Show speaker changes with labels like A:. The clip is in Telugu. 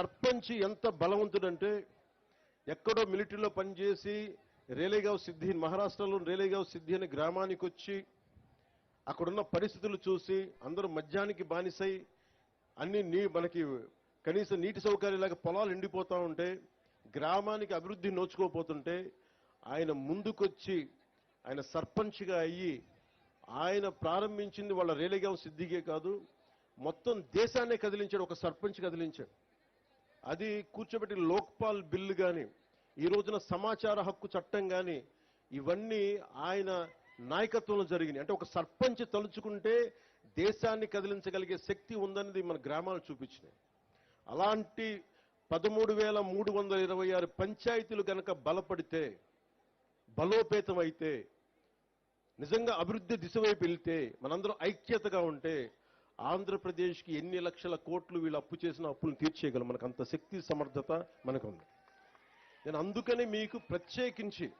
A: సర్పంచ్ ఎంత బలవంతుడంటే ఎక్కడో మిలిటరీలో పనిచేసి రేలేగావ్ సిద్ధి మహారాష్ట్రలో రేలేగావ్ సిద్ధి అనే గ్రామానికి వచ్చి అక్కడున్న పరిస్థితులు చూసి అందరూ మద్యానికి బానిసై అన్ని నీ మనకి కనీసం నీటి సౌకర్యాలాగా పొలాలు ఎండిపోతా ఉంటే గ్రామానికి అభివృద్ధి నోచుకోపోతుంటే ఆయన ముందుకొచ్చి ఆయన సర్పంచ్గా అయ్యి ఆయన ప్రారంభించింది వాళ్ళ రేలేగావ్ సిద్ధిగే కాదు మొత్తం దేశాన్నే కదిలించాడు ఒక సర్పంచ్ కదిలించాడు. అది కూర్చోబెట్టి లోక్పాల్ బిల్లు కానీ ఈ రోజున సమాచార హక్కు చట్టం కానీ ఇవన్నీ ఆయన నాయకత్వంలో జరిగినాయి. అంటే ఒక సర్పంచ్ తలుచుకుంటే దేశాన్ని కదిలించగలిగే శక్తి ఉందనేది మన గ్రామాలు చూపించినాయి. అలాంటి పదమూడు వేల మూడు వందల ఇరవై ఆరు పంచాయతీలు కనుక బలపడితే బలోపేతం అయితే నిజంగా అభివృద్ధి దిశ వైపు వెళ్తే మనందరం ఐక్యతగా ఉంటే ఆంధ్రప్రదేశ్కి ఎన్ని లక్షల కోట్లు వీళ్ళు అప్పు చేసిన అప్పులను తీర్చేయగలం. మనకు అంత శక్తి సమర్థత మనకు ఉంది నేను అందుకనే మీకు ప్రత్యేకించి